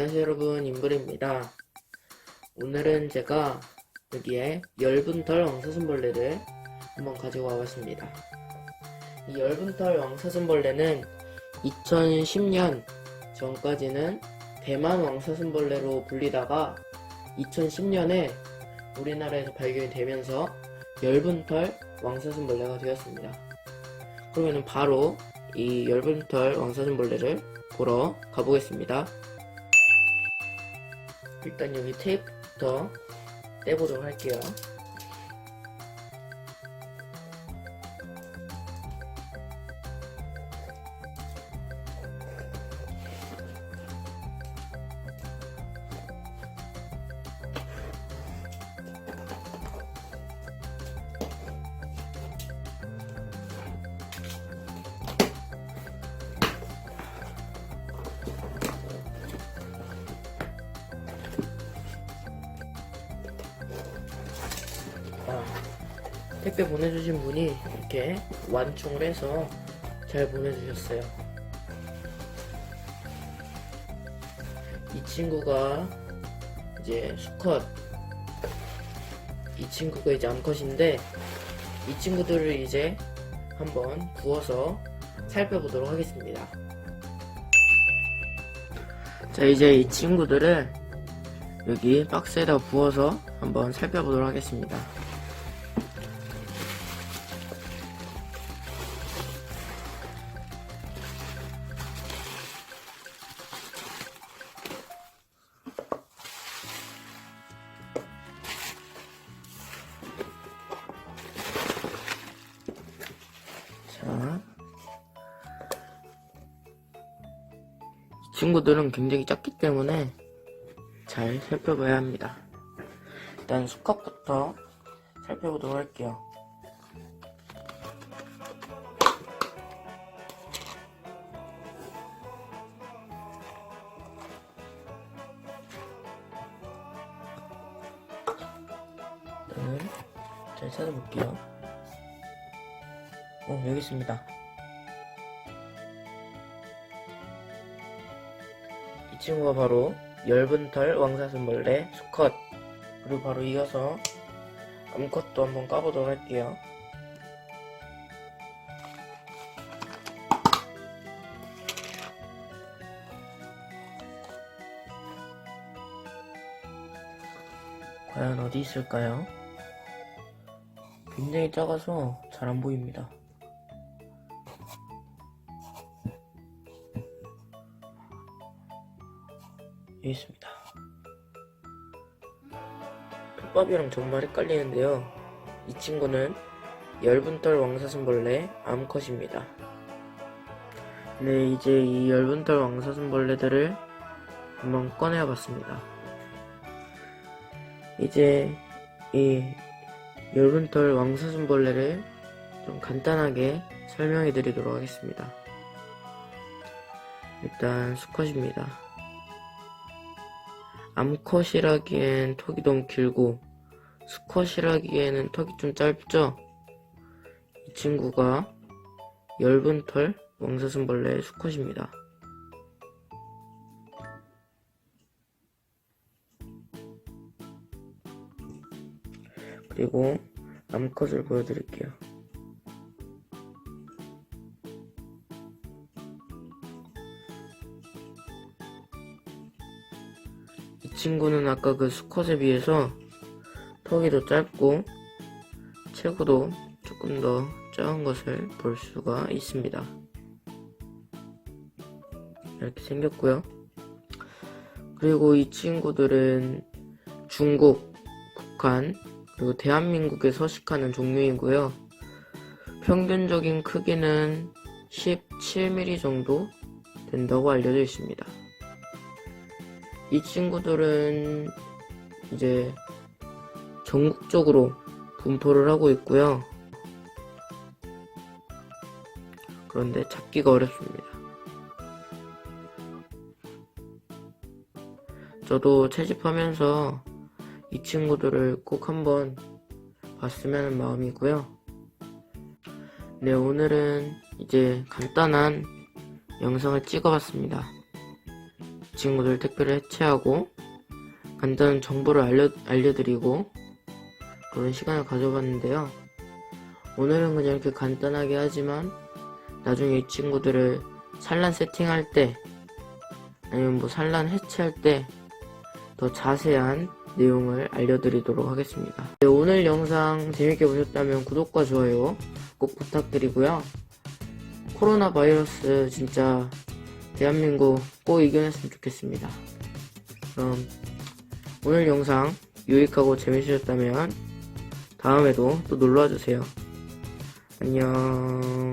안녕하세요 여러분. 임블입니다. 오늘은 제가 여기에 엷은털 왕사슴벌레를 한번 가지고 와봤습니다. 이 엷은털 왕사슴벌레는 2010년 전까지는 대만 왕사슴벌레로 불리다가 2010년에 우리나라에서 발견이 되면서 엷은털 왕사슴벌레가 되었습니다. 그러면 바로 이 엷은털 왕사슴벌레를 보러 가보겠습니다. 일단 여기 테이프부터 떼보도록 할게요. 택배 보내주신 분이 이렇게 완충을 해서 잘 보내주셨어요. 이 친구가 이제 수컷, 이 친구가 이제 암컷인데 이 친구들을 이제 한번 구워서 살펴보도록 하겠습니다. 자, 이제 이 친구들을 여기 박스에다 부어서 한번 살펴보도록 하겠습니다. 친구들은 굉장히 작기 때문에 잘 살펴봐야 합니다. 일단 수컷부터 살펴보도록 할게요. 일단은 잘 찾아볼게요. 어, 여기 있습니다. 친구가 바로 엷은털 왕사슴벌레 수컷 그리고 바로 이어서 암컷도 한번 까보도록 할게요. 과연 어디 있을까요? 굉장히 작아서 잘 안 보입니다. 있습니다. 톱밥이랑 정말 헷갈리는데요. 이 친구는 엷은털 왕사슴벌레 암컷입니다. 네, 이제 이 엷은털 왕사슴벌레들을 한번 꺼내어 봤습니다. 이제 이 엷은털 왕사슴벌레를 좀 간단하게 설명해 드리도록 하겠습니다. 일단 수컷입니다. 암컷이라기엔 턱이 너무 길고 수컷이라기에는 턱이 좀 짧죠? 이 친구가 엷은 털 왕사슴벌레의 수컷입니다. 그리고 암컷을 보여드릴게요. 친구는 아까 그 수컷에 비해서 턱이 더 짧고 체구도 조금 더 작은 것을 볼 수가 있습니다. 이렇게 생겼고요. 그리고 이 친구들은 중국, 북한, 그리고 대한민국에 서식하는 종류이고요. 평균적인 크기는 17mm 정도 된다고 알려져 있습니다. 이 친구들은 이제 전국적으로 분포를 하고 있고요. 그런데 찾기가 어렵습니다. 저도 채집하면서 이 친구들을 꼭 한번 봤으면 하는 마음이고요. 네, 오늘은 이제 간단한 영상을 찍어봤습니다. 친구들 택배를 해체하고 간단한 정보를 알려, 알려드리고 그런 시간을 가져봤는데요. 오늘은 그냥 이렇게 간단하게 하지만 나중에 이 친구들을 산란 세팅할 때 아니면 뭐 산란 해체할 때 더 자세한 내용을 알려드리도록 하겠습니다. 네, 오늘 영상 재밌게 보셨다면 구독과 좋아요 꼭 부탁드리고요. 코로나 바이러스 진짜 대한민국 꼭 이겨냈으면 좋겠습니다. 그럼 오늘 영상 유익하고 재밌으셨다면 다음에도 또 놀러와 주세요. 안녕.